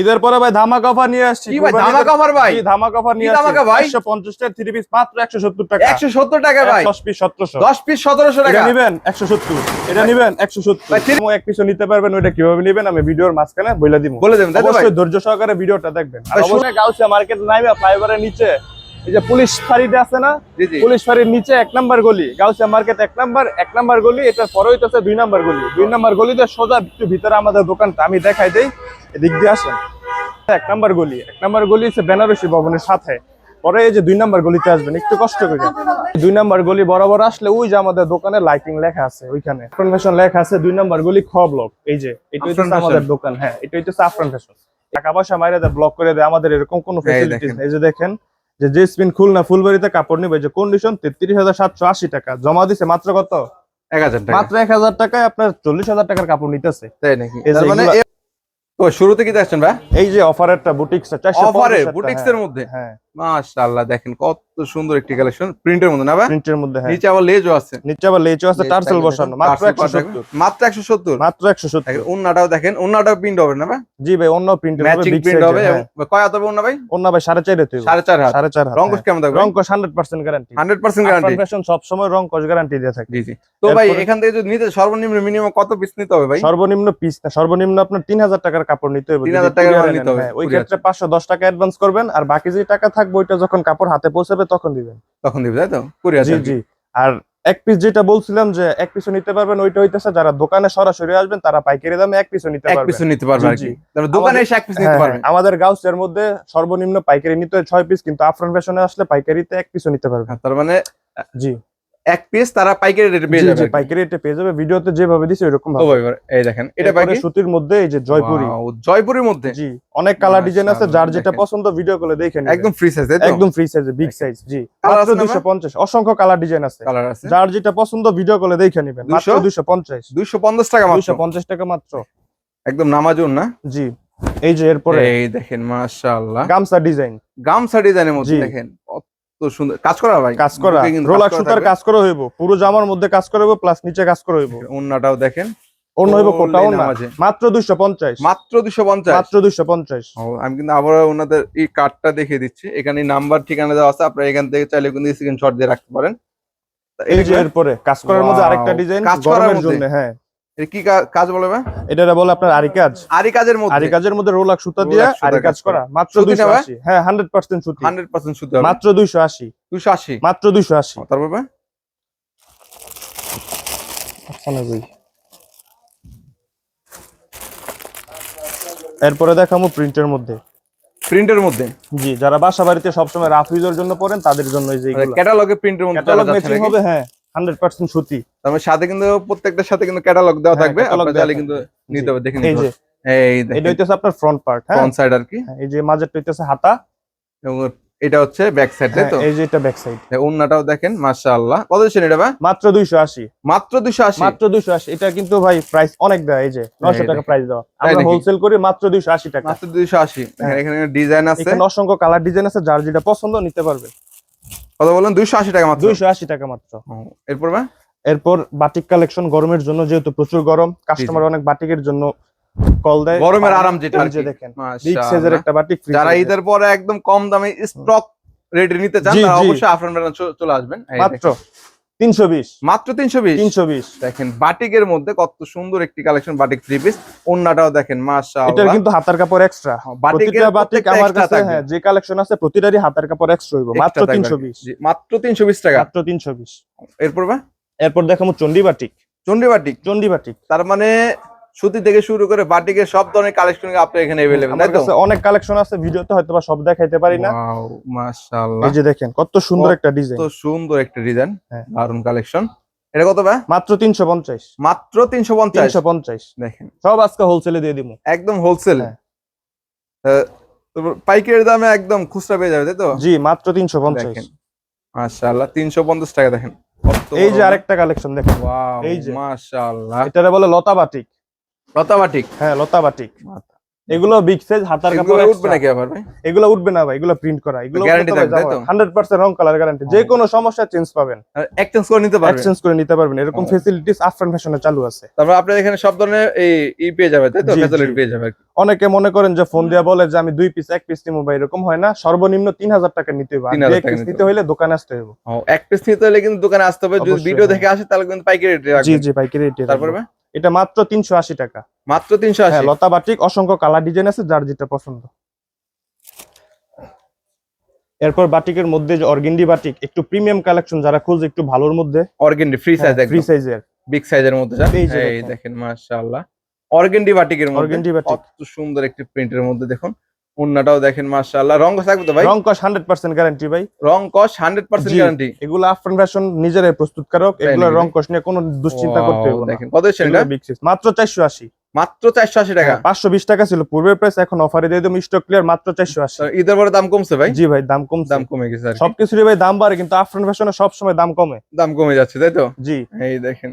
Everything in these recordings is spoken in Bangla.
ঈদের পরে ভাই ধামাকা অফার নিয়ে আসছি। কি ভাই ধামাকা অফার ভাই? ধামাকা অফার নিয়ে আসছি। ভাই? 150 টাকা থ্রি পিস মাত্র 170 টাকা। একশো সত্তর টাকা ভাই। 10 পিস 1700 দশ পিস সতেরোশো এটা টাকা নেবেন 170 এটা নেবেন? 170 ভাই, এবং এক পিসও নিতে পারবেন ওটা কীভাবে নেবেন? আমি ভিডিওর মাঝখানে বলে দিব। বলে দেবেন দাদা ভাই? অবশ্যই ধৈর্য সহকারে ভিডিওটা দেখবেন। আর অবশ্যই গাউসিয়া মার্কেট নাইবা ফ্লাইওভারের নিচে এই যে পুলিশ ফাঁড়িটা আছে না পুলিশ ফাঁড়ির নিচে এক নাম্বার গলি গাউসিয়া মার্কেট এক নাম্বার এক নাম্বার গলি এটা পরে হইতেছে দুই নাম্বার গলি। দুই নাম্বার গলিতে সোজা একটু ভিতরে আমাদের দোকানটা আমি দেখাই দেই এদিক দিয়ে আসেন। এক নাম্বার গলি এক নাম্বার গলি হচ্ছে বেনারসি ভবনের সাথে। পরে এই যে দুই নাম্বার গলিতে আসবেন একটু কষ্ট করে দুই নাম্বার গলি বরাবর আসলে ওই যে আমাদের দোকানে লাইটিং লেখা আছে ওইখানে। আফরান লেখা আছে দুই নাম্বার গলি খ ব্লক এই যে এটা আফরান আমাদের দোকান হ্যাঁ এটা হইতেছে আফরান ফ্যাশন টাকা পয়সা মাইরে ব্লক করে দেয় আমাদের এরকম কোনো দেখেন। এই যে দেখেন যে জেসমিন খুলনা ফুলবাড়িতে কাপড় নিবে যে কন্ডিশন তেত্রিশ হাজার সাতশো আশি টাকা। জমা দিছে মাত্র কত? এক হাজার টাকা। মাত্র এক হাজার টাকায় আপনার চল্লিশ হাজার টাকার কাপড় নিতেছে। তাই নাকি? মানে শুরুতে কি দেখছেন ভাই? এই যে অফারের বুটিক্স অফারের বুটিক্স এর মধ্যে? হ্যাঁ। মাশাআল্লাহ দেখেন কত সুন্দর একটি কালেকশন প্রিন্টের মধ্যে না ভাই? প্রিন্টের মধ্যে হ্যাঁ। নিচে আবার লেজও আছে। নিচে আবার লেচও আছে টার্সেল বসানো মাত্র টার্সেল একশো করা থাকবে। সত্তর। মাত্র একশো সত্তর। মাত্র একশো সত্তর। দেখেন অন্যটাও দেখেন অন্যটাও প্রিন্ট হবে না ভাই? জি ভাই অন্য প্রিন্টের ম্যাচিং প্রিন্ট হবে কয় হাত হবে অন্য ভাই? অন্য ভাই সাড়ে চার হতে সাড়ে চার হাত। সাড়ে চার হাত রঙ্কশ কেমন থাকবে রঙ্কশ hundred percent guarantee hundred percent guarantee fashion সবসময় রঙ্কশ গ্যারান্টি দিয়ে থাকে। জি জি। তো ভাই এখান থেকে যদি নিতে সর্বনিম্ন মিনিমাম কত পিস নিতে হবে ভাই? সর্বনিম্ন পিস না সর্বনিম্ন আপনার তিন হাজার টাকার কাপড় নিতে হবে। 3000 যদি টাকার নিতে হবে, হ্যাঁ, ওই ক্ষেত্রে পাঁচশো দশ টাকা অ্যাডভান্স করবেন আর বাকি যে টাকা থাকবে ওইটা যখন কাপড় হাতে পৌঁছাবে তখন দিবেন। তখন দিবেন তাই তো? কুরিয়ার জি জি। আর এক পিস যেটা বলছিলাম যে এক পিসও নিতে পারবেন ওইটা হইতেছে যারা দোকানে সরাসরি আসবেন তারা পাইকারি দামে এক পিসও নিতে পারবেন এক পিসও পিস নিতে পারবেন জি, আর কি। দোকানে এসে এক পিস নিতে পারবেন। হ্যাঁ, আমাদের গাউসের মধ্যে সর্বনিম্ন পাইকারি নিতে হয় ছয় পিস কিন্তু আফরান ফ্যাশনে আসলে পাইকারিতে এক পিসও নিতে পারবেন। হ্যাঁ, তার মানে জি। এক পিস তারা পাইকারি রেটে পেয়ে যাবে পাইকারি রেটে পেয়ে যাবে। ভিডিওতে যেভাবে দিছে ওইরকম ভাই ভাই, এই দেখেন এটা পাইকারি? সুতির মধ্যে এই যে জয়পুরি। জয়পুরের মধ্যে? জি অনেক কালার ডিজাইন আছে। যার যেটা পছন্দ ভিডিও করে দেখে নিবেন। একদম ফ্রি সাইজ একদম ফ্রি সাইজে বিগ সাইজ জি। মাত্র 250 অসংখ্য কালার ডিজাইন আছে। কালার আছে? যার যেটা পছন্দ ভিডিও করে দেখে নেবেন মাত্র 200? 250 250 টাকা মাত্র? 250 টাকা মাত্র। একদম নামাজুন না? জি। এই যে এরপরে। এই দেখেন মাশাআল্লাহ। গামছা ডিজাইন গামছা ডিজাইনের মধ্যে। দেখেন কত সুন্দর কাজ করা ভাই। কাজ করা রোলাক সুতার কাজ করা হইব পুরো জামার মধ্যে কাজ করা হইব প্লাস নিচে কাজ করা হইব। ওন্নাটাও দেখেন। অন্য হইব কোটাও না। মাত্র 250 মাত্র 250 মাত্র 250 ও, আমি কিন্তু আবার ওনাদের এই কার্ডটা দেখিয়ে দিচ্ছি। এখানে নাম্বার ঠিকানা দেওয়া আছে। আপনারা এখান থেকে চাইলে কিন্তু স্ক্রিনশট দিয়ে রাখতে পারেন। এই যে এরপরে কাজ করার মধ্যে আরেকটা ডিজাইন কাজ করার গরমের জন্য হ্যাঁ। কি কাজ বলে ভাই? এটা বলে আপনার আরি কাজ। আরি কাজের মধ্যে। আরি কাজের মধ্যে রোলাক সুতা রোলাক দিয়ে আরি কাজ করা। মাত্র সুতি না ভাই? 280 হ্যাঁ 100% সুতি। 100% শুদ্ধ মাত্র 280 280 মাত্র 280 তারপর ভাই? এরপরে দেখাবো প্রিন্টের মধ্যে। প্রিন্টের মধ্যে? জি যারা বাসা বাড়িতে সবসময় রাফ ইউজের জন্য পড়েন তাদের জন্য এই যে ক্যাটালগে প্রিন্টের মধ্যে ক্যাটালগ ম্যাচিং হবে হ্যাঁ। 100% সুতি। তার মানে সাথে কিন্তু প্রত্যেকটার সাথে কিন্তু ক্যাটালগ দেওয়া হ্যাঁ, থাকবে। আপনারা চাইলে কিন্তু নিতে হবে। দেখে এই নিতে যে এই এটা হইতেছে আপনার ফ্রন্ট পার্ট হ্যাঁ? ফ্রন্ট সাইড আর কি। হ্যাঁ, এই যে মাঝেরটা হইতেছে হাতা। এবং এটা হচ্ছে ব্যাক সাইড তাই হ্যাঁ, তো? এই যে এটা ব্যাক সাইড ওন্নাটাও দেখেন মাশাআল্লাহ। কত দিচ্ছেন এটা ভাই? মাত্র 280 মাত্র 280 মাত্র 280 এটা কিন্তু ভাই প্রাইস অনেক দেয় এই যে 900 টাকা প্রাইস দেওয়া। তাই আমরা হোলসেল করি মাত্র 280 টাকা। মাত্র 280 দেখেন হ্যাঁ। এখানে ডিজাইন আছে। এখানে অসংখ্য কালার ডিজাইন আছে যার যেটা পছন্দ নিতে পারবে। কত বলেন 280 টাকা মাত্র। 280 টাকা মাত্র। এরপর ভাই? এরপর বাটিক কালেকশন গরমের জন্য যেহেতু প্রচুর গরম কাস্টমার অনেক বাটিকের জন্য কল দেয়। গরমের আরাম যেটা আর যে দেখেন বিগ সাইজের একটা বাটিক ফ্রি যারা ঈদের পরে একদম কম দামে স্টক রেটে নিতে চান তারা অবশ্যই আফরান চলে আসবেন। মাত্র। দেখেন। 320 মাত্র 320 320 দেখেন বাটিকের মধ্যে কত সুন্দর একটি কালেকশন বাটিক থ্রি পিস দেখেন কিন্তু হাতার কাপড় এক্সট্রা বাটিকের বাটিক আমার কাছে হ্যাঁ যে কালেকশন আছে প্রতিটারই হাতার কাপড় এক্সট্রা হইব। মাত্র তিনশো বিশ। মাত্র তিনশো বিশ টাকা। মাত্র তিনশো বিশ। এরপর বা? এরপর দেখাবো Chandi batik. Chandi batik? Chandi batik. তার মানে সুতি থেকে শুরু করে বাটিকের সব ধরনের কালেকশন আপনার এখানে अवेलेबल আমার তাই তো কাছে অনেক কালেকশন আছে ভিডিওতে হয়তো বা সব দেখাইতে পারি না ওয়াও মাশাআল্লাহ এই যে দেখেন কত সুন্দর একটা ডিজাইন তো সুন্দর একটা ডিজাইন হ্যাঁ। দারুন কালেকশন এটা কত ভাই মাত্র 350 মাত্র 350 350 দেখেন সব আজকে হোলসেলে দিয়ে দিমু একদম হোলসেল হ্যাঁ। পাইকারি দামে একদম খুচরা পেয়ে যাবে তাই তো জি মাত্র 350 দেখেন মাশাআল্লাহ 350 টাকা দেখেন কত এই যে বড় আরেকটা কালেকশন দেখেন ওয়াও এই যে। মাশাআল্লাহ এটারে বলে লতা বাটিক লতা বাটিক হ্যাঁ লতা বাটিক এগুলো বিগ সাইজ হাতার কাপড় উঠবে। নাকি আবার ভাই? এগুলো উঠবে না ভাই এগুলো প্রিন্ট করা। এগুলো Guarantee থাকবে, তো? হান্ড্রেড পার্সেন্ট রং কালার গ্যারান্টি যে কোনো সমস্যা চেঞ্জ পাবেন। এক্সচেঞ্জ করে নিতে পারবেন? এক্সচেঞ্জ করে নিতে পারবেন। এরকম ও। ফেসিলিটিস আফরান ফ্যাশনে চালু আছে। তারপর আপনার এখানে সব ধরনের এই ই পেয়ে যাবে তাই তো? ফ্যাসিলিটি পেয়ে যাবে অনেকে মনে করেন যে ফোন দিয়া বলে যে আমি দুই পিস এক পিস নিবো ভাই এরকম হয় না। সর্বনিম্ন তিন হাজার টাকা নিতে হবে আর এক পিস নিতে হলে দোকানে আসতে হবে এক পিস নিতে হলে কিন্তু দোকানে আসতে হবে। যদি ভিডিও হ্যাঁ। দেখে আসে তাহলে কিন্তু পাইকারি রেটে জি জি পাইকারি রেটে তারপরে? ভাই? এটা মাত্র তিনশো আশি টাকা। মাত্র তিনশো আশি। হ্যাঁ লতা বাটিক অসংখ্য কালার ডিজাইন আছে যার যেটা পছন্দ। এরপর বাটিকের মধ্যে যে অর্গেন্ডি বাটিক একটু প্রিমিয়াম কালেকশন যারা খোঁজ একটু ভালোর মধ্যে অর্গেন্ডি ফ্রি সাইজ ফ্রি সাইজের বিগ সাইজের মধ্যে এই দেখেন। মাশাআল্লাহ। অর্গেন্ডি বাটিকের মধ্যে। Organdy batik. সুন্দর একটি প্রিন্টের মধ্যে দেখুন। ওন্নাটাও দেখেন মাশাআল্লাহ। রং কস থাকবে তো ভাই? রং কস হান্ড্রেড পার্সেন্ট গ্যারান্টি ভাই। রং কস হান্ড্রেড পার্সেন্ট জি। গ্যারান্টি এগুলো আফরান ফ্যাশন নিজেরাই প্রস্তুতকারক এগুলো রং কস নিয়ে কোনো দুশ্চিন্তা করতে হবে না। দেখেন কত হচ্ছে এটা। মাত্র চারশো আশি। মাত্র চারশো আশি টাকা? পাঁচশো বিশ টাকা ছিল। পূর্বের প্রাইস এখন অফারে দিয়ে দেবো স্টক ক্লিয়ার মাত্র চারশো আশি। তো ঈদের পরে দাম কমছে ভাই? জি ভাই দাম কমছে। দাম কমে গেছে আর সবকিছুরই ভাই দাম বাড়ে কিন্তু আফরান ফ্যাশনে সবসময় দাম কমে। দাম কমে যাচ্ছে তাই তো? জি। এই দেখেন।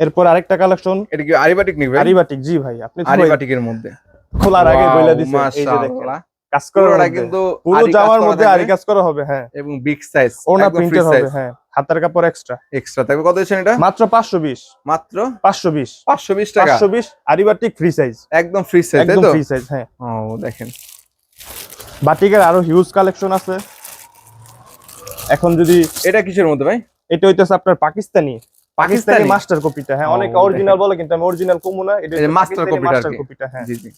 এরপর আরেকটা কালেকশন এটা কি আরিবাটিক নিবে আরিবাটিক জি ভাই আপনি আরিবাটিকের মধ্যে। খোলার আগে বলে দিছে এই যে দেখেন। কাজ মধ্যে। কিন্তু পুরো জামার মধ্যে আরি কাজ করা হবে হ্যাঁ। এবং বিগ সাইজ ওনা প্রিন্টের হবে হ্যাঁ। হাতের কাপড় এক্সট্রা এক্সট্রা থাকবে কত হচ্ছে এটা? মাত্র পাঁচশো বিশ। মাত্র? পাঁচশো বিশ। পাঁচশো বিশ টাকা। পাঁচশো বিশ আরিবাটিক ফ্রি সাইজ একদম ফ্রি সাইজ তাই একদম ফ্রি সাইজ হ্যাঁ। ও দেখেন। বাটিকের আরও হিউজ কালেকশন আছে। এখন যদি এটা কিসের মধ্যে ভাই? এটা হইতেছে আপনার পাকিস্তানি। পাকিস্তানি মাস্টার কপিটা হ্যাঁ। অনেকে অরিজিনাল বলে কিন্তু আমি অরিজিনাল কমু না। এটা মাস্টার কপিটা। হ্যাঁ। জি জি।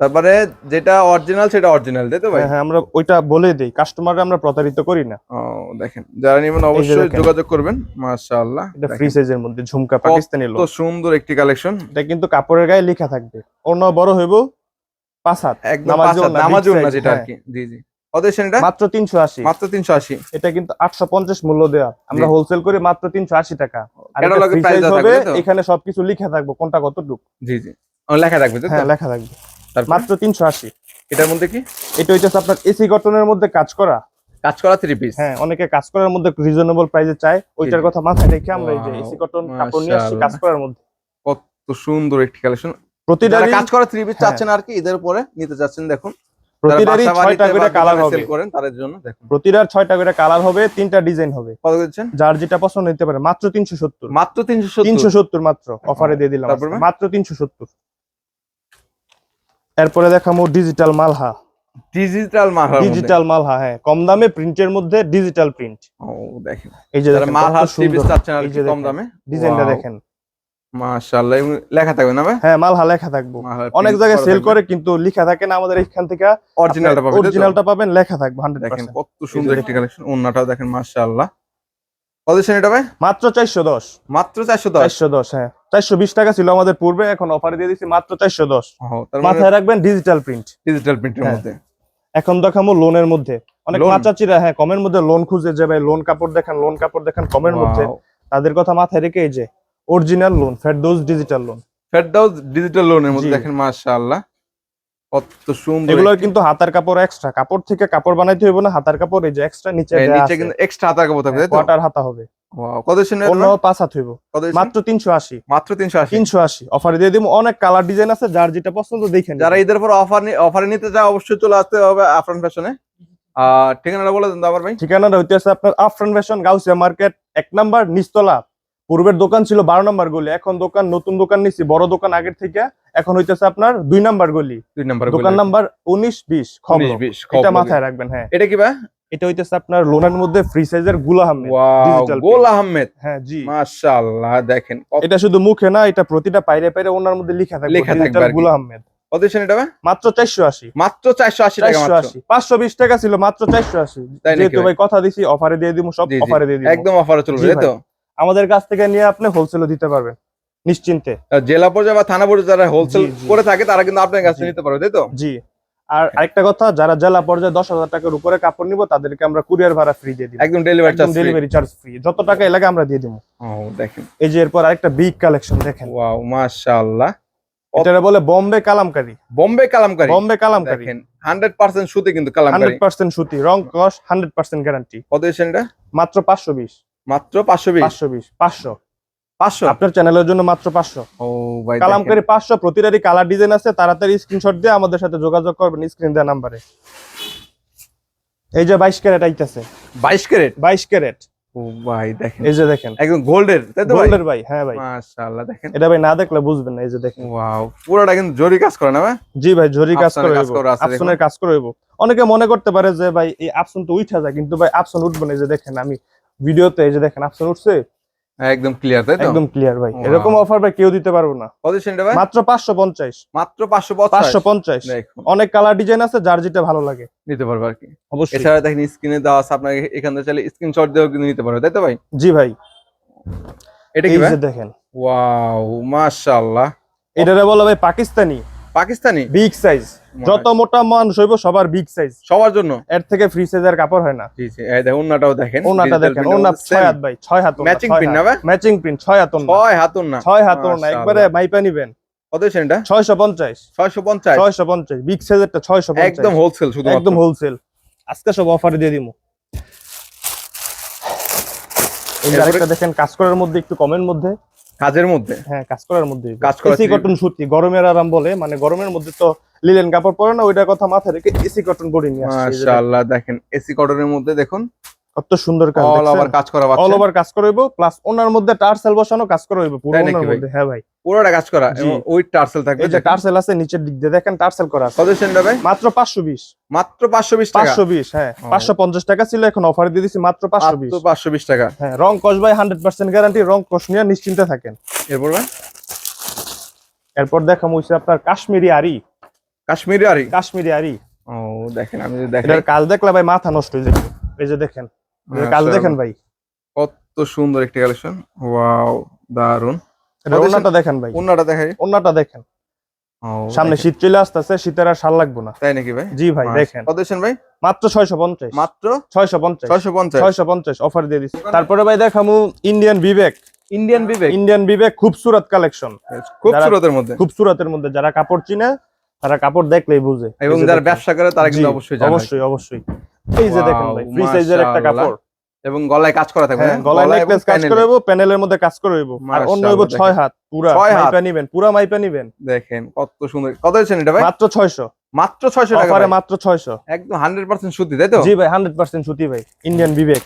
তারপরে যেটা অরিজিনাল সেটা অরিজিনাল তাই তো ভাই? হ্যাঁ, হ্যাঁ আমরা ওইটা বলে দেই কাস্টমাররা আমরা প্রতারিত করি না। ও দেখেন যারা নেবেন অবশ্যই যোগাযোগ করবেন মাশাআল্লাহ এটা ফ্রি সাইজের মধ্যে ঝুমকা পাকিস্তানি তো লোক সুন্দর একটি কালেকশন এটা কিন্তু কাপড়ের গায়ে লেখা থাকবে। অন্য বড় হইব পাঁচ হাত। একদম নামাজি size, যেটা আর হ্যাঁ। কি। জি জি। মাত্র তিনশো আশি। মাত্র তিনশো আশি। এটা কিন্তু আটশো পঞ্চাশ মূল্য দেওয়া আমরা হোলসেল করি মাত্র তিনশো আশি টাকা। তো? এখানে সবকিছু লেখা থাকবে কোনটা কতটুকু। জি জি। লেখা থাকবে তো? হ্যাঁ লেখা থাকবে। মাত্র তিনশো আশি। এটার মধ্যে কি? এটা হইতেছে আপনার এসি কটনের মধ্যে কাজ করা। কাজ করা থ্রি পিস হ্যাঁ অনেকে কাজ করার মধ্যে রিজনেবল প্রাইসে চায়। ওইটার কথা মাথায় রেখে আমরা এই যে এসি কটন কাপড় নিয়ে আসছি কাজ করার মধ্যে। কত সুন্দর একটি কালেকশন প্রতিটারই যারা কাজ করা থ্রি পিস হ্যাঁ। চাচ্ছেন আর কি এদের পরে নিতে চাচ্ছেন দেখুন। প্রতিটারই ছয়টা করে কালার হবে। করেন তাদের জন্য দেখুন। প্রতিটার ছয়টা করে কালার হবে তিনটা ডিজাইন হবে। কত দিচ্ছেন? যার যেটা পছন্দ নিতে পারে। মাত্র তিনশো সত্তর। মাত্র তিনশো তিনশো সত্তর মাত্র। অফারে দিয়ে দিলাম? মাত্র তিনশো সত্তর। এরপরে দেখাবো ডিজিটাল মালহা। ডিজিটাল মাল ডিজিটাল মালহা হ্যাঁ। কম দামে প্রিন্টের মধ্যে ডিজিটাল প্রিন্ট ও দেখেন। এই যে যারা দেখেন মাল কত হাত থ্রি পিস সুন্দর। চাচ্ছেন আর কি কম দামে? ডিজাইনটা দেখেন। মাশাআল্লাহ লেখা থাকবে না ভাই? হ্যাঁ মালহা লেখা থাকব। অনেক জায়গায় সেল করে কিন্তু লেখা থাকে না। আমাদের এখান থেকে অরিজিনালটা পাবেন অরিজিনালটা পাবেন লেখা থাকবে হান্ড্রেড দেখেন কত সুন্দর একটি কালেকশন অন্যটাও দেখেন মাশাআল্লাহ। কত এটা ভাই? মাত্র চারশো দশ। মাত্র চারশো দশ? চারশো দশ হ্যাঁ। চারশো বিশ টাকা ছিল আমাদের পূর্বে এখন অফারে দিয়ে দিচ্ছি মাত্র চারশো দশ। মানে মাথায় রাখবেন ডিজিটাল প্রিন্ট ডিজিটাল প্রিন্টের হ্যাঁ। মধ্যে। এখন দেখাবো লোনের মধ্যে। অনেক মাচাচিরা হ্যাঁ কমের মধ্যে লোন খুঁজে যে ভাই লোন কাপড় দেখেন লোন কাপড় দেখেন কমের মধ্যে। তাদের কথা মাথায় রেখে এই যে original lawn Ferdous digital lawn Ferdaus digital লোনের মধ্যে দেখেন মাশাআল্লাহ। কত সুন্দর এগুলো কিন্তু হাতার কাপড় এক্সট্রা কাপড় থেকে কাপড় বানাইতে হইব না হাতার কাপড় এই যে এক্সট্রা নিচে নিচে কিন্তু এক্সট্রা হাতার কাপড় থাকবে কোয়ার্টার হাতা হবে। কত অন্য পাঁচ হাত হইব। মাত্র তিনশো আশি। মাত্র অফারে দিয়ে দিব। অনেক কালার ডিজাইন আছে যার যেটা পছন্দ দেখেন যারা পর অফার অফারে নিতে চায় অবশ্যই চলে আসতে হবে আফরান ফ্যাশনে ঠিকানাটা বলে দেন তো ভাই। ঠিকানাটা হইতেছে আপনার আফরান ফ্যাশন গাউসিয়া মার্কেট এক নাম্বার নিস্তলা পূর্বের দোকান ছিল বারো নাম্বার গলি এখন দোকান নতুন দোকান নিছি বড় দোকান আগের থেকে। এখন হইতেছে আপনার দুই নাম্বার গলি। দুই নাম্বার দোকান নাম্বার উনিশ বিশ খবর। এটা মাথায় রাখবেন হ্যাঁ। এটা কি ভাই? এটা হইতেছে আপনার লোনের মধ্যে ফ্রি সাইজেরগুলা আহমেদ digital আহমেদ। হ্যাঁ জি। মাশাআল্লাহ দেখেন এটা শুধু মুখে না এটা প্রতিটা পাইরে পাইরে ওনার মধ্যে লেখা থাকবে লেখা আরগুলা আহমেদ। কত এটা মাত্র চারশো আশি। মাত্র চারশো আশি টাকা মাত্র। আশি। পাঁচশো বিশ টাকা ছিল মাত্র চারশো আশি। তাই নাকি যেহেতু ভাই? কথা দিছি অফারে দিয়ে দিব সব। অফারে দিয়ে দিব একদম অফারে চলবে তাই তো? আমাদের কাছ থেকে নিয়ে আপনি হোলসেলও দিতে পারবেন নিশ্চিন্তে। জেলা পর্যায়ে বা থানা পর্যায়ে যারা হোলসেল। করে থাকে তারা কিন্তু আপনার কাছে নিতে পারবে তাই তো? জি। আর আরেকটা কথা যারা জেলা পর্যায়ে দশ হাজার টাকার উপরে কাপড় নিব তাদেরকে আমরা কুরিয়ার ভাড়া ফ্রি দিয়ে দিব। একদম delivery charge delivery charge free যত টাকা এলাকা আমরা দিয়ে দিব। দেখেন। এই যে এরপর আরেকটা বিগ কালেকশন দেখেন। ওয়াও মাশাআল্লাহ। এটা বলে বোম্বে কালামকারি। বোম্বে কালামকারী? বোম্বে কালামকারি। দেখেন হান্ড্রেড পার্সেন্ট সুতি কিন্তু কালামকারী। হান্ড্রেড পার্সেন্ট সুতি রং কস হান্ড্রেড পার্সেন্ট গ্যারান্টি কত এটা? মাত্র পাঁচশো বিশ। মাত্র পাঁচশো বিশ? পাঁচশো বিশ পাঁচশো। আপনার চ্যানেলের জন্য মাত্র পাঁচশো। ও ভাই কালামকারি পাঁচশো প্রতিটারই কালার ডিজাইন আছে তাড়াতাড়ি স্ক্রিনশট দিয়ে আমাদের সাথে যোগাযোগ করবেন স্ক্রিন দেওয়া নাম্বারে এই যে বাইশ ক্যারেট আইতেছে বাইশ ক্যারেট বাইশ ক্যারেট ও ভাই দেখেন। এই যে দেখেন। একদম গোল্ডের তাই তো গোল্ডের ভাই হ্যাঁ ভাই। মাশাআল্লাহ দেখেন। এটা ভাই না দেখলে বুঝবেন না এই যে দেখেন। ওয়াও পুরোটা কিন্তু জরি কাজ করে না ভাই? জি ভাই জরি কাজ করে। আফসনের কাজ করে হইবো। অনেকে মনে করতে পারে যে ভাই এই আপসন তো উঠা যায় কিন্তু ভাই আপসন উঠবে না এই যে দেখেন আমি ভিডিওতে এই যে দেখেন আপসন উঠছে। একদম ক্লিয়ার তাই তো? একদম ক্লিয়ার ভাই। এরকম অফার ভাই কেউ দিতে পারব না। কত সেন্টা ভাই? মাত্র পাঁচশো পঞ্চাশ। মাত্র পাঁচশো পাঁচশো পঞ্চাশ। দেখুন। অনেক কালার ডিজাইন আছে যার যেটা ভালো লাগে। নিতে পারবে আর কি। অবশ্যই। এছাড়া দেখেন স্ক্রিনে দেওয়া আছে আপনাকে এখান থেকে চাইলে স্ক্রিনশট দিয়েও কিন্তু নিতে পারবে তাই তো ভাই? জি ভাই। এটা কি ভাই যে দেখেন। ওয়াও মাশাআল্লাহ। এটারে বলা ভাই পাকিস্তানি। পাকিস্তানি? বিগ সাইজ যত মোটা মানুষ হইব সবার বিগ সাইজ সবার জন্য? এর থেকে ফ্রি সাইজের কাপড় হয় না। এই দেখুন ওনাটা দেখেন ওনা ছয় হাত ভাই ছয় হাত Matching print না ভাই? ম্যাচিং প্রিন্ট ছয় হাত ছয় হাতুন না ছয় হাত মাশাআল্লাহ। একবারে মাইপা নিবেন। কত সেন্টা ছয়শো পঞ্চাশ। ছয়শো পঞ্চাশ? ছয়শো পঞ্চাশ বিগ সাইজেরটা ছয়শো একদম হোলসেল শুধু একদম হোলসেল আজকে সব অফারে দিয়ে দিমু। এই আরেকটা দেখেন কাজ করার মধ্যে একটু কমের মধ্যে। কাজের মধ্যে? হ্যাঁ কাজ করার মধ্যে। কাজ করা কটন সুতি গরমের আরাম বলে মানে গরমের মধ্যে তো লিলেন কাপড় পরে না ওইটার কথা মাথায় রেখে এসি কটন বডি নিয়ে আসছে মাশাআল্লাহ দেখেন এসি কটনের মধ্যে দেখুন কত সুন্দর কাজ অল ওভার কাজ করা অল ওভার কাজ করইব প্লাস ওনার মধ্যে টার্সেল বসানো কাজ করইব পুরো ওনার মধ্যে হ্যাঁ ভাই। পুরোটা কাজ করা এবং ওই টার্সেল থাকবে এই যে টার্সেল আছে নিচের দিক দিয়ে দেখেন টার্সেল করা আছে। কত সেন্টা ভাই? মাত্র পাঁচশো বিশ। মাত্র পাঁচশো বিশ টাকা? পাঁচশো বিশ হ্যাঁ ও। পাঁচশো পঞ্চাশ টাকা ছিল এখন অফার দিয়ে দিছি মাত্র পাঁচশো বিশ। মাত্র পাঁচশো বিশ টাকা। হ্যাঁ রং কস ভাই হান্ড্রেড পার্সেন্ট গ্যারান্টি রং কস নিয়ে নিশ্চিন্তে থাকেন। এরপর ভাই? এরপর দেখা হইছে আপনার কাশ্মীরি আরি। কাশ্মীরি আরি? কাশ্মীরি আরি। ও দেখেন আমি দেখেন এটার কাজ দেখলে ভাই মাথা নষ্ট হয়ে যাবে এই যে দেখেন এটার কাজ দেখেন ভাই। কত সুন্দর একটি কালেকশন। ওয়াও দারুণ ওন্নাটা দেখেন ভাই। অন্যটা দেখাই। ওন্নাটা দেখেন। সামনে শীত চলে আসতেছে শীতের আর শাল লাগবো না। তাই নাকি ভাই? জি ভাই দেখেন। কত ভাই? মাত্র ছয়শো পঞ্চাশ। মাত্র ছয়শো পঞ্চাশ। ছয়শো পঞ্চাশ। ছয়শো পঞ্চাশ অফার দিয়ে দিচ্ছি তারপরে ভাই দেখামু Indian Bibek Indian Bibek Indian Bibek খুবসুরত collection খুব যারা- সুরতের মধ্যে। খুবসুরতের মধ্যে যারা কাপড় চিনে তারা কাপড় দেখলেই বুঝে এবং যারা ব্যবসা করে তারা কিন্তু অবশ্যই জানে। অবশ্যই অবশ্যই। এই যে দেখেন ভাই ফ্রি সাইজের একটা কাপড়। এবং গলায় কাজ করা থাকবে হ্যাঁ গলায় নেকলেস কাজ panel-এ। প্যানেলের মধ্যে কাজ করে হইবো আর অন্য হইবো মাশাআল্লাহ, ছয় হাত পুরা মাইপা নিবেন পুরা মাইপা নিবেন। দেখেন কত সুন্দর। কত দিচ্ছেন এটা ভাই? মাত্র ছয়শো। মাত্র ছয়শো টাকা অফারে মাত্র ছয়শো। একদম হান্ড্রেড পার্সেন্ট সুতি তাই তো? জি ভাই হান্ড্রেড পার্সেন্ট সুতি ভাই ইন্ডিয়ান বিবেক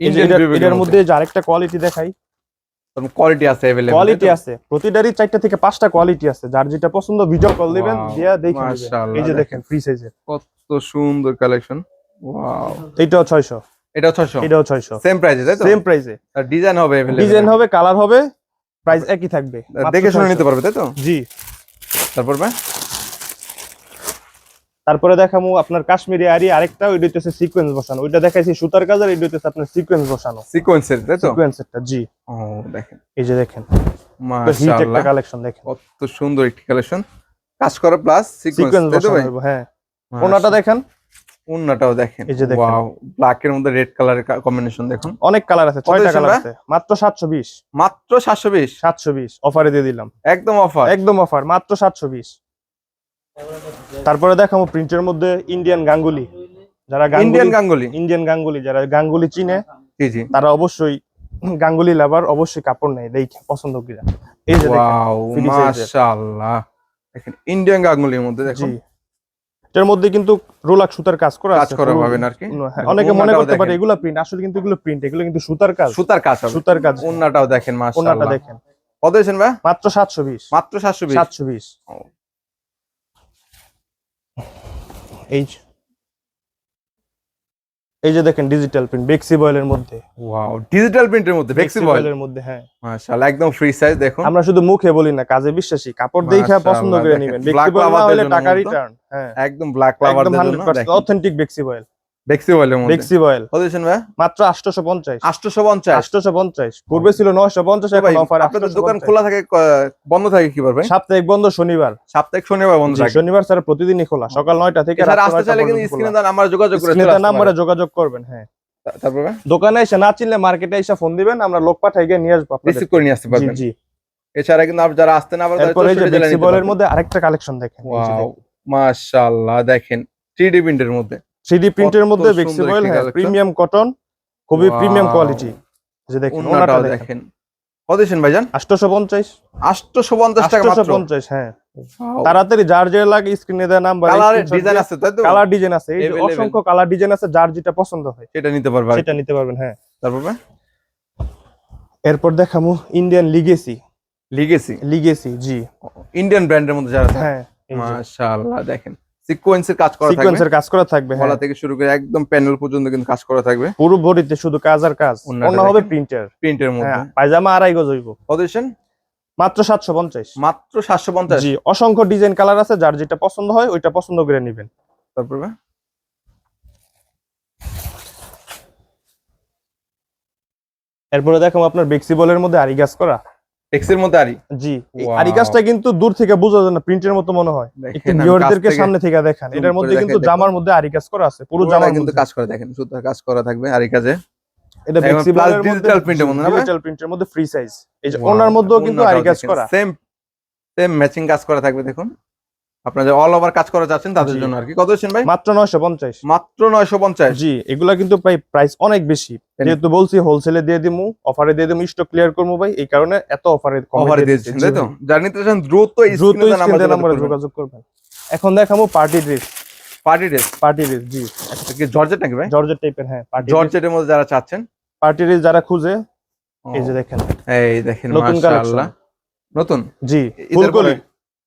ইন্ডিয়ান এটার- বিবেকের মধ্যে। যে আরেকটা কোয়ালিটি দেখাই কোয়ালিটি আছে अवेलेबल কোয়ালিটি আছে প্রতিটারই চারটা থেকে পাঁচটা কোয়ালিটি আছে যার যেটা পছন্দ ভিডিও কল দিবেন Wow, দিয়া দেখে নেবেন মাশাআল্লাহ, এই যে দেখেন। দেখেন ফ্রি সাইজের কত সুন্দর কালেকশন ওয়াও এইটাও ছয়শো এটা 600 এটাও ছয়শো সেম প্রাইসে তাই তো সেম প্রাইসে আর ডিজাইন হবে अवेलेबल ডিজাইন হবে কালার হবে প্রাইস একই থাকবে মাত্র দেখে শুনে 600 নিতে পারবে তাই তো জি তারপর ভাই তারপরে দেখামু আপনার কাশ্মীরি আরি আরেকটা ওইটা হচ্ছে সিকোয়েন্স বসানো। ওইটা দেখাইছি সুতার কাজ আর এইটা হচ্ছে আপনার সিকোয়েন্স বসানো। সিকোয়েন্সের তাই তো? সিকোয়েন্সেরটা জি। ও দেখেন। এই যে দেখেন। মাশাআল্লাহ। কালেকশন দেখেন। কত সুন্দর একটি কালেকশন কাজ করা প্লাস সিকোয়েন্স সিকোয়েন্স তাই তো বসানো ভাই হ্যাঁ। ওনাটা দেখেন। ওন্নাটাও দেখেন। এই যে দেখেন। ওয়াও ব্ল্যাক এর মধ্যে রেড কালারের কম্বিনেশন দেখুন। অনেক কালার আছে ছয়টা কালার আছে। মাত্র সাতশো বিশ। মাত্র 720 সাতশো বিশ। অফারে দিয়ে দিলাম। একদম অফার একদম অফার মাত্র সাতশো বিশ। তারপরে দেখাবো প্রিন্টের মধ্যে ইন্ডিয়ান গাঙ্গুলি। যারা ইন্ডিয়ান গাঙ্গুলি। ইন্ডিয়ান গাঙ্গুলি যারা গাঙ্গুলি চিনে জি জি। তারা অবশ্যই গাঙ্গুলি লাভার অবশ্যই কাপড় নেয় দেখে পছন্দ করে এই যে দেখেন। মাশাআল্লাহ। দেখেন ইন্ডিয়ান গাঙ্গুলির মধ্যে জি। দেখুন। এটার মধ্যে কিন্তু রোলাক সুতার কাজ করা কাজ করা পাবেন আর কি। হ্যাঁ, অনেকে মনে করতে পারে এগুলো প্রিন্ট আসলে কিন্তু এগুলো প্রিন্ট এগুলো কিন্তু সুতার কাজ। সুতার কাজ সুতার কাজ। ওন্নাটাও দেখেন মাশাআল্লাহ। দেখেন। কত দিয়েছেন ভাই? মাত্র সাতশো বিশ। মাত্র 720 সাতশো বিশ। ও। এই এই যে দেখেন ডিজিটাল প্রিন্ট বেক্সি বয়েলের মধ্যে। ওয়াও ডিজিটাল প্রিন্টের মধ্যে বেক্সি বয়েলের মধ্যে হ্যাঁ। মাশাআল্লাহ একদম ফ্রি সাইজ দেখুন। আমরা শুধু মুখে বলি না কাজে বিশ্বাসী। কাপড় দেখে পছন্দ করে। নেবেন। বেক্সি বয়েল হলে টাকা রিটার্ন হ্যাঁ। একদম ব্ল্যাক লাভারদের জন্য অথেন্টিক বেক্সি বয়েল ফ্লেক্সিবলের মধ্যে। বেক্সি বয়েল কত দিয়েছেন ভাই? মাত্র আটশোশো পঞ্চাশ। 850 আটশোশো পঞ্চাশ। পূর্বে ছিল এখন অফার আপনাদের দোকান খোলা থাকে বন্ধ থাকে কি সাপ্তাহিক বন্ধ শনিবার। সাপ্তাহিক শনিবার বন্ধ থাকে। শনিবার স্যার প্রতিদিনই খোলা। সকাল থেকে রাত আসতে চাইলে কিন্তু স্ক্রিনে দেন আমার যোগাযোগ করে চলে আসতে নাম্বারে যোগাযোগ করবেন হ্যাঁ। দোকানে এসে না চিনলে মার্কেটে এসে ফোন দিবেন আমরা লোক পাঠাই গিয়ে নিয়ে আসব রিসিভ করে নিয়ে আসতে পারবেন। জি। এছাড়া কিন্তু যারা আসতে না পারে এরপর যে বেক্সি বলের মধ্যে আরেকটা কালেকশন দেখেন মাশাআল্লাহ দেখেন। 3D প্রিন্টের মধ্যে। থ্রি প্রিন্টের কত মধ্যে একটি হ্যাঁ প্রিমিয়াম কটন খুবই প্রিমিয়াম কোয়ালিটি যে দেখেন ওনাটা দেখেন। কত দিচ্ছেন ভাইজান? আটশোশো পঞ্চাশ আটশোশো পঞ্চাশ টাকা মাত্র। পঞ্চাশ হ্যাঁ। তাড়াতাড়ি যার যে লাগে স্ক্রিনে দেওয়া নাম্বার কালারের ডিজাইন আছে তাই তো? কালার ডিজাইন আছে। এই যে অসংখ্য কালার ডিজাইন আছে যার যেটা পছন্দ হয়। সেটা নিতে পারবে। আর সেটা নিতে পারবেন হ্যাঁ। তারপর এরপর দেখামু ইন্ডিয়ান লিগেসি লিগেসি লিগেসি জি। ইন্ডিয়ান ব্র্যান্ডের মধ্যে যারা হ্যাঁ মাশাআল্লাহ দেখেন। সিকোয়েন্সের কাজ করা থাকবে। সিকোয়েন্সের কাজ করা থাকবে হ্যাঁ। গলা থেকে শুরু করে একদম প্যানেল পর্যন্ত কিন্তু কাজ করা থাকবে। পুরো বডিতে শুধু কাজ আর কাজ অন্য হবে। প্রিন্টার প্রিন্টের মধ্যে। হ্যাঁ পায়জামা আড়াই গজ হইব। দিচ্ছেন মাত্র সাতশো পঞ্চাশ। মাত্র সাতশো পঞ্চাশ? জি অসংখ্য ডিজাইন কালার আছে যার যেটা পছন্দ হয় ওইটা পছন্দ করে নেবেন। তারপর এরপরে দেখাবো আপনার বেক্সিবলের মধ্যে আরি গাছ করা। এক্সের মতো আরি? জি। আরি কাজটা কিন্তু দূর থেকে বোঝা যায় না প্রিন্টের মতো মনে হয়। একটু ভিউয়ারদেরকে সামনে থেকে দেখান। এটার মধ্যে কিন্তু জামার মধ্যে আরি কাজ করা আছে পুরো জামা জামার কিন্তু কাজ করে দেখেন সুতার কাজ করা থাকবে আরি কাজে। এটা বেক্সিবলের plus digital print মধ্যে না ডিজিটাল প্রিন্টের মধ্যে ফ্রি সাইজ এই যে ওনার মধ্যেও কিন্তু আরি কাজ করা। সেম সেম ম্যাচিং কাজ করা থাকবে দেখুন। আপনারা যে অল ওভার কাজ করা চাচ্ছেন তাদের জন্য আর কি। কত দিচ্ছেন ভাই? মাত্র নয়শো পঞ্চাশ। মাত্র নয়শো পঞ্চাশ। জি এগুলা কিন্তু প্রায় প্রাইস অনেক বেশি। যেহেতু বলছি হোলসেলে দিয়ে দিমু অফারে দিয়ে দিমু স্টক ক্লিয়ার করব ভাই এই কারণে এত অফারে অফারে দিয়েছেন তাই তো? যারা নিতে চান দ্রুত দ্রুত নাম্বার যোগাযোগ করবেন। এখন দেখাবো party dress party dress party dress জি। কি জর্জেট নাকি ভাই? জর্জেট টাইপের হ্যাঁ পার্টি জর্জেটের মধ্যে যারা চাচ্ছেন? পার্টি ড্রেস যারা খুঁজে এই যে দেখেন। এই দেখেন মাশাআল্লাহ। নতুন? জি ফুলকলি?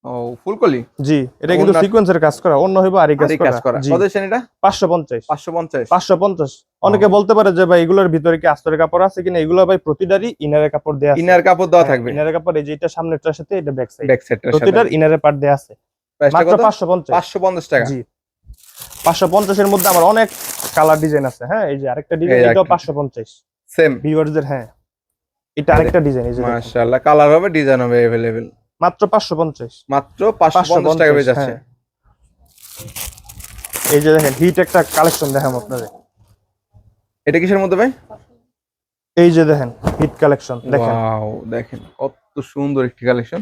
ও ফুলকলি জি এটা কিন্তু ওনার- সিকোয়েন্সের কাজ করা অন্য হইব আরি কাজ আরি কাজ করা করা জি কত দিচ্ছেন এটা পাঁচশো পঞ্চাশ পাঁচশো পঞ্চাশ পাঁচশো পঞ্চাশ অনেকে বলতে পারে যে ভাই এগুলোর ভিতরে কি আস্তরের কাপড় আছে কিনা এগুলো ভাই প্রতিটারই ইনারের কাপড় দেয়া আছে ইনার কাপড় দেওয়া থাকবে ইনারের কাপড় এই যে এটা সামনেরটার সাথে এটা ব্যাক সাইড ব্যাক সেটটার সাথে প্রতিটার ইনারের পার্ট দেয়া আছে প্রাইসটা মাত্র কত পাঁচশো পঞ্চাশ পাঁচশো পঞ্চাশ টাকা জি পাঁচশো পঞ্চাশের মধ্যে আমার অনেক কালার ডিজাইন আছে হ্যাঁ এই যে আরেকটা ডিজাইন এই এটাও একটা। পাঁচশো পঞ্চাশ সেম ভিউয়ার্সদের হ্যাঁ এটা আরেকটা ডিজাইন এই যে দেখেন। মাশাআল্লাহ কালার হবে ডিজাইন হবে अवेलेबल মাত্র পাঁচশো পঞ্চাশ। মাত্র পাঁচশো পঞ্চাশ টাকা পেয়ে যাচ্ছে। হ্যাঁ। এই যে দেখেন হিট একটা কালেকশন দেখাম আপনাদের। এটা কিসের মধ্যে ভাই? এই যে দেখেন হিট কালেকশন দেখেন। দেখেন কত সুন্দর একটি কালেকশন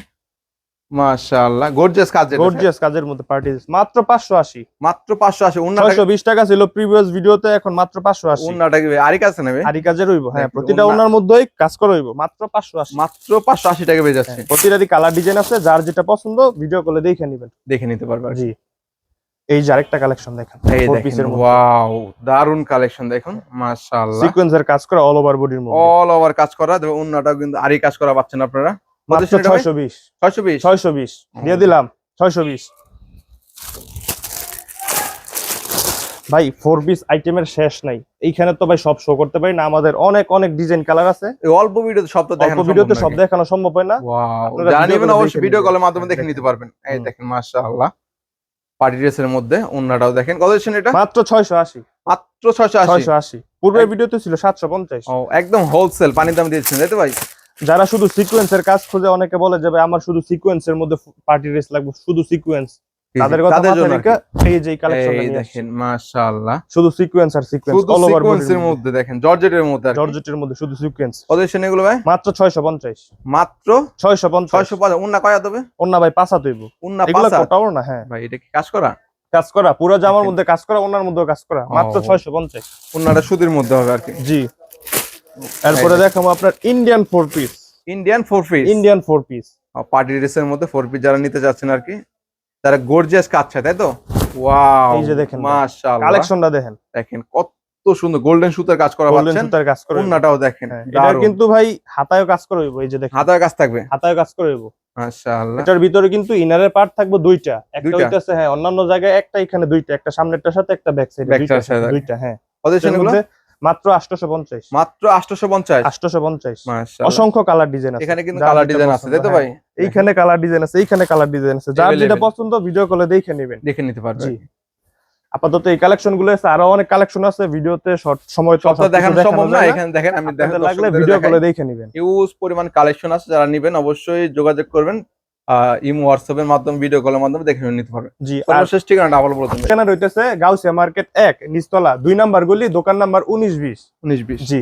মাশাআল্লাহ গর্জিয়াস কাজ গর্জিয়াস কাজের মধ্যে পার্টি মাত্র পাঁচশো আশি। মাত্র পাঁচশো আসে উন্নাটা ছয়শো বিশ টাকা ছিল প্রিভিয়াস ভিডিওতে এখন মাত্র পাঁচশো আশি। উন্নাটা কি আরি কাজ নেবে আরি কাজের হইব হ্যাঁ প্রতিটা ওনার মধ্যেই কাজ করা হইব মাত্র পাঁচশো আশি। মাত্র পাঁচশো আশি টাকা পেয়ে যাচ্ছে। প্রতিটারই কালার ডিজাইন আছে যার যেটা পছন্দ ভিডিও কলে দেখে নেবেন। দেখে নিতে পারবে আর কি। জি। এই যে আরেকটা কালেকশন দেখেন এই দেখেন। ওয়াও দারুণ কালেকশন দেখুন মাশাআল্লাহ। সিকোয়েন্সের কাজ করা অল ওভার বডির মধ্যে। অল ওভার কাজ করা উন্নাটাও কিন্তু আরি কাজ করা পাচ্ছেন আপনারা। মাত্র? ছয়শো বিশ। ছয়শো বিশ? ছয়শো বিশ। দিয়ে দিলাম। ছয়শো বিশ। ভাই ফোর পিস আইটেমের শেষ নাই। এইখানে তো ভাই সব শো করতে পারি না। আমাদের অনেক অনেক ডিজাইন কালার আছে। অল্প ভিডিওতে সব তো অল্প দেখানো ভিডিওতে সব দেখানো সম্ভব হয় না। ওয়াও আপনারা যারা video নেবেন করে অবশ্যই ভিডিও কলের মাধ্যমে দেখে নিতে পারবেন। এই দেখেন মাশাআল্লাহ। পার্টি ড্রেসের মধ্যে অন্যটাও দেখেন। কত এটা? মাত্র ছয়শো আশি। মাত্র ছয়শো আশি। ছয়শো আশি। পূর্বের ভিডিওতে ছিল সাতশো পঞ্চাশ। ও একদম হোলসেল পানির দাম দিয়েছেন তাই তো ভাই? যারা শুধু সিকোয়েন্সের কাজ খুঁজে অনেকে বলে যে ভাই আমার শুধু সিকোয়েন্সের মধ্যে পার্টি ড্রেস লাগবে শুধু সিকোয়েন্স তাদের কথা এই যে কালেকশন এই দেখেন মাশাআল্লাহ। শুধু সিকোয়েন্স আর সিকোয়েন্স অল ওভার সিকোয়েন্সের মধ্যে দেখেন জর্জেটের মধ্যে জর্জেটের মধ্যে শুধু সিকোয়েন্স কত এগুলো ভাই? মাত্র ছয়শো পঞ্চাশ। মাত্র ছয়শো পঞ্চাশ। ছয়শো পঞ্চাশ। উন্না কয়া দেবে? অন্য ভাই পাঁচা তৈব উন্না পাঁচা কোটাও না হ্যাঁ। ভাই এটা কি কাজ করা? কাজ করা পুরো জামার মধ্যে কাজ করা ওনার মধ্যেও কাজ করা মাত্র ও। ছয়শো পঞ্চাশ। উন্নাটা সুতির মধ্যে হবে আর কি। জি। এরপরে দেখাবো আপনার Indian four piece Indian four piece Indian four piece party ড্রেসের মধ্যে ফোর পিস যারা নিতে যাচ্ছেন আর কি তারা গর্জিয়াস চায় তাই তো? ওয়াও এই যে দেখেন মাশাআল্লাহ। কালেকশনটা দেখেন। দেখেন কত সুন্দর গোল্ডেন সুতার কাজ করা গোল্ডেন সুতার কাজ করে উন্নাটাও দেখেন এটা দারুণ। কিন্তু ভাই হাতায়ও কাজ করে হইব এই যে দেখেন। হাতার কাজ থাকবে? হাতায়ও কাজ করে হইব। মাশাআল্লাহ। এটার ভিতরে কিন্তু ইনারের পার্ট থাকবে দুইটা। একটা? হইতাছে হ্যাঁ অন্যান্য জায়গায় একটা এখানে দুইটা একটা সামনেরটার সাথে একটা ব্যাক সাইডে দুইটা হ্যাঁ। মাত্র 850 মাত্র 850 850 মাশাআল্লাহ। অসংখ্য কালার ডিজাইন আছে। এখানে কিন্তু কালার ডিজাইন আছে তাই তো হ্যাঁ। ভাই? এইখানে কালার ডিজাইন আছে এইখানে কালার ডিজাইন আছে। যার যেটা পছন্দ ভিডিও কলে দেখে নেবেন। দেখে নিতে পারবে। জি। আপাতত এই কালেকশনগুলো আছে আরও অনেক কালেকশন আছে ভিডিওতে শর্ট সময় তো দেখানো সম্ভব না এখানে দেখেন আমি দেখেন লাগলে ভিডিও কলে দেখে নেবেন। ইউজ পরিমাণ কালেকশন আছে যারা নেবেন অবশ্যই যোগাযোগ করবেন। ইমো হোয়াটসঅ্যাপের মাধ্যমে ভিডিও কলের মাধ্যমে দেখে নিতে পারবে। জি সর্বশেষ ঠিকানাটা আবার বলতে ঠিকানা রইতেছে গাউসিয়া মার্কেট এক নিচতলা দুই নাম্বার গলি দোকান নাম্বার উনিশ বিশ। উনিশ বিশ। জি।